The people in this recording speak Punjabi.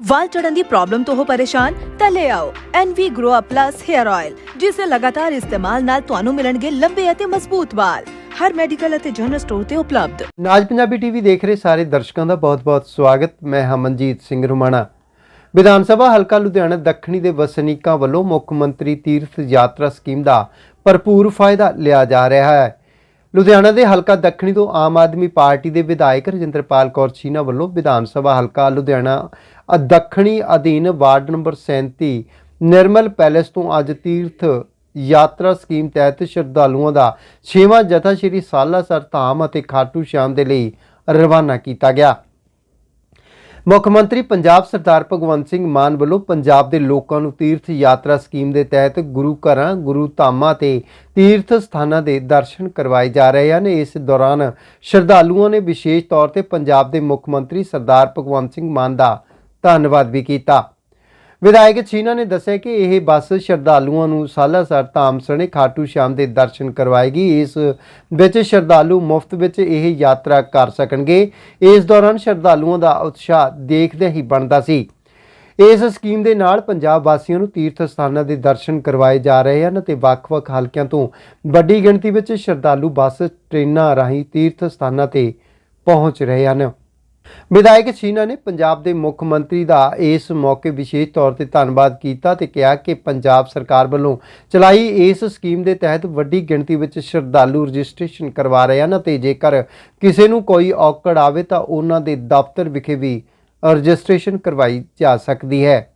ਵਾਲ ਝੜਨ ਦੀ ਪ੍ਰੋਬਲਮ ਤੋਂ ਹੋ ਪਰੇਸ਼ਾਨ, ਤਾਂ ਲੈ ਆਓ NV Grow Up Plus Hair Oil, ਜਿਸ ਦੇ ਲਗਾਤਾਰ ਇਸਤੇਮਾਲ ਨਾਲ ਤੁਹਾਨੂੰ ਮਿਲਣਗੇ ਲੰਬੇ ਅਤੇ ਮਜ਼ਬੂਤ ਵਾਲ। ਹਰ ਮੈਡੀਕਲ ਅਤੇ ਜਨਰਲ ਸਟੋਰ ਤੇ ਉਪਲਬਧ। ਨਾਜ ਪੰਜਾਬੀ ਟੀਵੀ ਦੇਖ ਰਹੇ ਸਾਰੇ ਦਰਸ਼ਕਾਂ ਦਾ ਬਹੁਤ-ਬਹੁਤ ਸਵਾਗਤ। ਮੈਂ ਹਮਨਜੀਤ ਸਿੰਘ ਰੁਮਾਣਾ। ਵਿਧਾਨ ਸਭਾ ਹਲਕਾ ਲੁਧਿਆਣਾ ਦੱਖਣੀ ਦੇ ਵਸਨੀਕਾਂ ਵੱਲੋਂ ਮੁੱਖ ਮੰਤਰੀ ਤੀਰਥ ਯਾਤਰਾ ਸਕੀਮ ਦਾ ਭਰਪੂਰ ਫਾਇਦਾ ਲਿਆ ਜਾ ਰਿਹਾ ਹੈ। ਲੁਧਿਆਣਾ ਦੇ ਹਲਕਾ ਦੱਖਣੀ ਤੋਂ ਆਮ ਆਦਮੀ ਪਾਰਟੀ ਦੇ ਵਿਧਾਇਕ ਰਜਿੰਦਰਪਾਲ ਕੌਰ ਛੀਨਾ ਵੱਲੋਂ ਵਿਧਾਨ ਸਭਾ ਹਲਕਾ ਲੁਧਿਆਣਾ ਦੱਖਣੀ ਅਧੀਨ ਵਾਰਡ ਨੰਬਰ 37 ਨਿਰਮਲ ਪੈਲੇਸ ਤੋਂ ਅੱਜ ਤੀਰਥ ਯਾਤਰਾ ਸਕੀਮ ਤਹਿਤ ਸ਼ਰਧਾਲੂਆਂ ਦਾ ਛੇਵਾਂ ਜਥਾ ਸ਼੍ਰੀ ਸਾਲਾਸਰ ਧਾਮ ਅਤੇ ਖਾਟੂ ਸ਼ਾਮ ਦੇ ਲਈ ਰਵਾਨਾ ਕੀਤਾ ਗਿਆ। ਮੁੱਖ ਮੰਤਰੀ ਪੰਜਾਬ ਸਰਦਾਰ ਭਗਵੰਤ ਸਿੰਘ ਮਾਨ ਵੱਲੋਂ ਪੰਜਾਬ ਦੇ ਲੋਕਾਂ ਨੂੰ ਤੀਰਥ ਯਾਤਰਾ ਸਕੀਮ ਦੇ ਤਹਿਤ ਗੁਰੂ ਘਰਾਂ, ਗੁਰੂ ਧਾਮਾਂ ਤੇ ਤੀਰਥ ਸਥਾਨਾਂ ਦੇ ਦਰਸ਼ਨ ਕਰਵਾਏ ਜਾ ਰਹੇ ਹਨ। ਇਸ ਦੌਰਾਨ ਸ਼ਰਧਾਲੂਆਂ ਨੇ ਵਿਸ਼ੇਸ਼ ਤੌਰ ਤੇ ਪੰਜਾਬ ਦੇ ਮੁੱਖ ਮੰਤਰੀ ਸਰਦਾਰ ਭਗਵੰਤ ਸਿੰਘ ਮਾਨ ਦਾ ਧੰਨਵਾਦ ਵੀ ਕੀਤਾ। ਵਿਧਾਇਕ ਛੀਨਾ ਨੇ ਦੱਸਿਆ ਕਿ ਇਹ ਬੱਸ ਸ਼ਰਧਾਲੂਆਂ ਨੂੰ ਸਾਲਾਸਰ ਧਾਮ ਸਣੇ ਖਾਟੂ ਸ਼ਾਮ ਦੇ ਦਰਸ਼ਨ ਕਰਵਾਏਗੀ। ਇਸ ਵਿੱਚ ਸ਼ਰਧਾਲੂ ਮੁਫਤ ਵਿੱਚ ਇਹ ਯਾਤਰਾ ਕਰ ਸਕਣਗੇ। ਇਸ ਦੌਰਾਨ ਸ਼ਰਧਾਲੂਆਂ ਦਾ ਉਤਸ਼ਾਹ ਦੇਖਦੇ ਹੀ ਬਣਦਾ ਸੀ। ਇਸ ਸਕੀਮ ਦੇ ਨਾਲ ਪੰਜਾਬ ਵਾਸੀਆਂ ਨੂੰ ਤੀਰਥ ਸਥਾਨਾਂ ਦੇ ਦਰਸ਼ਨ ਕਰਵਾਏ ਜਾ ਰਹੇ ਹਨ ਅਤੇ ਵੱਖ-ਵੱਖ ਹਲਕਿਆਂ ਤੋਂ ਵੱਡੀ ਗਿਣਤੀ ਵਿੱਚ ਸ਼ਰਧਾਲੂ ਬੱਸ, ਟ੍ਰੇਨਾਂ ਰਾਹੀਂ ਤੀਰਥ ਸਥਾਨਾਂ ਤੇ ਪਹੁੰਚ ਰਹੇ ਹਨ। ਵਿਧਾਇਕ ਛੀਨਾ ਨੇ ਪੰਜਾਬ ਦੇ ਮੁੱਖ ਮੰਤਰੀ ਦਾ ਇਸ ਮੌਕੇ ਵਿਸ਼ੇਸ਼ ਤੌਰ ਤੇ ਧੰਨਵਾਦ ਕੀਤਾ ਤੇ ਕਿਹਾ ਕਿ ਪੰਜਾਬ ਸਰਕਾਰ ਵੱਲੋਂ ਚਲਾਈ ਇਸ ਸਕੀਮ ਦੇ ਤਹਿਤ ਵੱਡੀ ਗਿਣਤੀ ਵਿੱਚ ਸ਼ਰਧਾਲੂ ਰਜਿਸਟ੍ਰੇਸ਼ਨ ਕਰਵਾ ਰਹੇ ਹਨ ਅਤੇ ਜੇਕਰ ਕਿਸੇ ਨੂੰ ਕੋਈ ਔਕੜ ਆਵੇ ਤਾਂ ਉਹਨਾਂ ਦੇ ਦਫ਼ਤਰ ਵਿਖੇ ਵੀ ਰਜਿਸਟ੍ਰੇਸ਼ਨ ਕਰਵਾਈ ਜਾ ਸਕਦੀ ਹੈ।